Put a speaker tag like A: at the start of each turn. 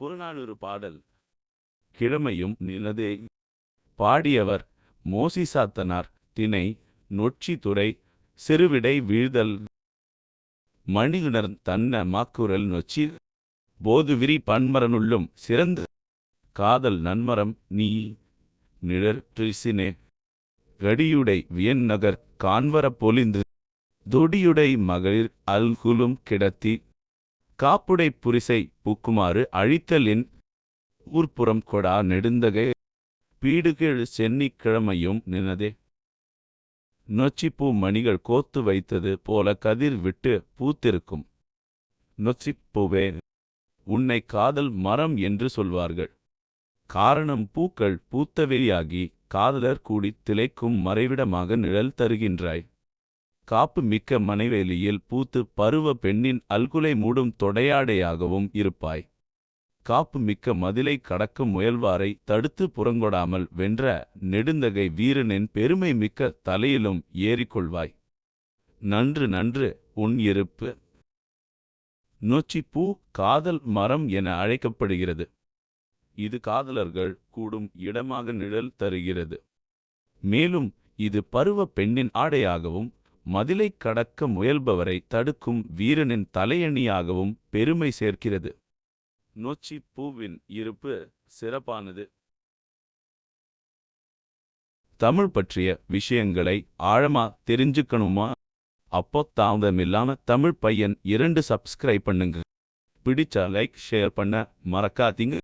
A: புறநானூறு பாடல் கிழமையும் நினதே பாடியவர் மோசிசாத்தனார் திணை நொச்சி துறை சிறுவிடை வீழ்தல். மணியுணர் தன்ன மாக்குரல் நொச்சி போதுவிரி பன்மரனுள்ளும் சிறந்த. காதல் நன்மரம் நீ நிழற் ட்ரிசினே கடியுடை வியன் நகர் கான்வரப் பொலிந்து. துடியுடை மகளிர் அல்குலும் கிடத்தி காப்புடை புரிசை பூக்குமாறு அழித்தலின் ஊர்ப்புறம் கொடா நெடுந்தகை பீடுகேழு சென்னிக்கிழமையும் நினதே. நொச்சிப்பூ மணிகள் கோத்து வைத்தது போல கதிர் விட்டு பூத்திருக்கும். நொச்சிப்பூவே உன்னை காதல் மரம் என்று சொல்வார்கள். காரணம் பூக்கள் பூத்தவெளியாகி காதலர் கூடித் திளைக்கும் மறைவிடமாக நிழல் தருகின்றாய். காப்பு மிக்க மனைவேலியில் பூத்து பருவ பெண்ணின் அல்குலை மூடும் தொடையாடையாகவும் இருப்பாய். காப்பு மிக்க மதிலை கடக்க முயல்வாரை தடுத்து புறங்கொடாமல் வென்ற நெடுந்தகை வீரனின் பெருமை மிக்க தலையிலும் ஏறிக்கொள்வாய். நன்று நன்று உன் இருப்பு. நொச்சிப்பூ காதல் மரம் என அழைக்கப்படுகிறது. இது காதலர்கள் கூடும் இடமாக நிழல் தருகிறது. மேலும் இது பருவ பெண்ணின் ஆடையாகவும் மதிலைக் கடக்க முயல்பவரை தடுக்கும் வீரனின் தலையணியாகவும் பெருமை சேர்க்கிறது. நொச்சி பூவின் இருப்பு சிறப்பானது. தமிழ் பற்றிய விஷயங்களை ஆழமா தெரிஞ்சுக்கணுமா? அப்போ தாமதமில்லாம தமிழ் பையன் இரண்டு சப்ஸ்கிரைப் பண்ணுங்க. பிடிச்சா லைக் ஷேர் பண்ண மறக்காதீங்க.